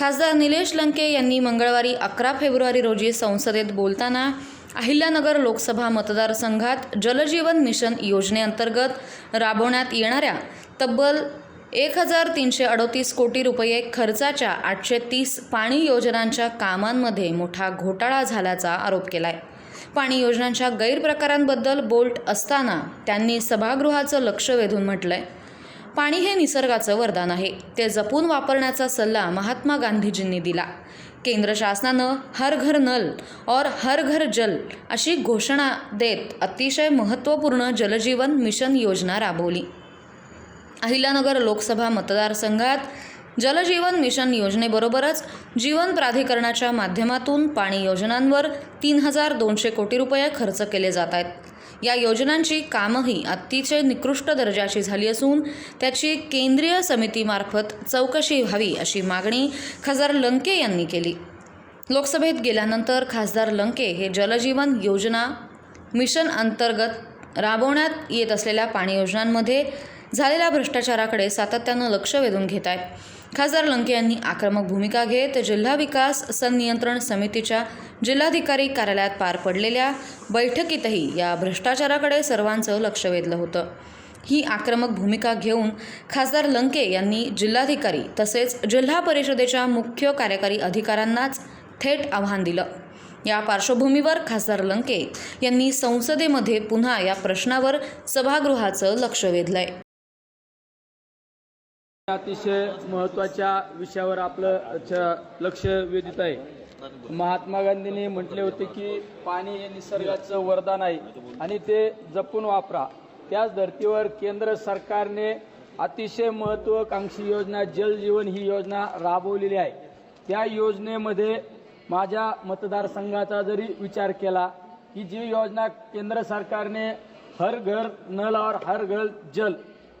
खासदार निलेश लंके यांनी मंगळवारी अकरा फेब्रुवारी रोजी संसदेत बोलताना अहिल्यानगर लोकसभा मतदारसंघात जलजीवन मिशन योजनेअंतर्गत राबवण्यात येणाऱ्या तब्बल एक हजार तीनशे अडोतीस कोटी रुपये खर्चाच्या आठशे तीस पाणी योजनांच्या कामांमध्ये मोठा घोटाळा झाल्याचा आरोप केला आहे पाणी योजनांच्या गैरप्रकारांबद्दल बोल्ट असताना त्यांनी सभागृहाचं लक्ष वेधून म्हटलं आहे पाणी हे निसर्गाचं वरदान आहे. ते जपून वापरण्याचा सल्ला महात्मा गांधीजींनी दिला. केंद्र शासनानं हर घर नल और हर घर जल अशी घोषणा देत अतिशय महत्त्वपूर्ण जलजीवन मिशन योजना राबवली. अहिल्यानगर लोकसभा मतदारसंघात जलजीवन मिशन योजनेबरोबरच जीवन प्राधिकरणाच्या माध्यमातून पाणी योजनांवर तीन हजार दोनशे कोटी रुपये खर्च केले जात आहेत. या योजनांची कामंही अतिशय निकृष्ट दर्जाची झाली असून त्याची केंद्रीय समितीमार्फत चौकशी व्हावी अशी मागणी खासदार लंके यांनी केली. लोकसभेत गेल्यानंतर खासदार लंके हे जलजीवन योजना मिशन अंतर्गत राबवण्यात येत असलेल्या पाणी योजनांमध्ये झालेल्या भ्रष्टाचाराकडे सातत्यानं लक्ष वेधून घेत आहेत. खासदार लंके यांनी आक्रमक भूमिका घेत जिल्हा विकास संनियंत्रण समितीच्या जिल्हाधिकारी कार्यालयात पार पडलेल्या बैठकीतही या भ्रष्टाचाराकडे सर्वांचं लक्ष वेधलं होतं. ही आक्रमक भूमिका घेऊन खासदार लंके यांनी जिल्हाधिकारी तसेच जिल्हा परिषदेच्या मुख्य कार्यकारी अधिकाऱ्यांनाच थेट आव्हान दिलं. या पार्श्वभूमीवर खासदार लंके यांनी संसदेमध्ये पुन्हा या प्रश्नावर सभागृहाचं लक्ष वेधलंय. अतिशय महत्त्वाच्या विषयावर आपलं लक्ष वेधित आहे महात्मा गांधींनी म्हटले होते की पाणी हे निसर्गाचं वरदान आहे आणि ते जपून वापरा. त्याच धर्तीवर केंद्र सरकारने अतिशय महत्त्वाकांक्षी योजना जल जीवन ही योजना राबवलेली आहे. त्या योजनेमध्ये माझ्या मतदारसंघाचा जरी विचार केला की जी योजना केंद्र सरकारने हर घर नल और हर घर जल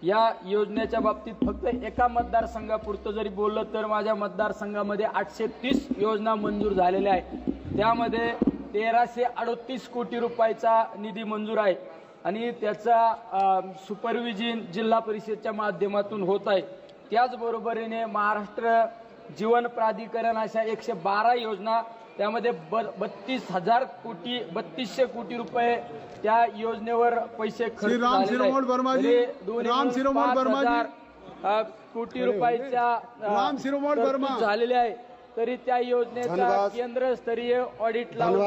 या योजनेच्या बाबतीत फक्त एका मतदारसंघापुरतं जरी बोललं तर माझ्या मतदारसंघामध्ये आठशे तीस योजना मंजूर झालेल्या आहेत. त्यामध्ये तेराशे अडोतीस कोटी रुपयाचा निधी मंजूर आहे आणि त्याचा सुपरविजन जिल्हा परिषदच्या माध्यमातून होत आहे. त्याचबरोबरीने महाराष्ट्र जीवन प्राधिकरण अशा एकशे बारा योजना त्यामध्ये ब बत्तीस हजार कोटी बत्तीसशे कोटी रुपये त्या योजनेवर पैसे खर्च अ, कोटी रुपयाच्या अ, राम शिरोमण तरतूद वर्मा. झालेले आहे तरी त्या योजनेचा. केंद्रस्तरीय ऑडिट लावून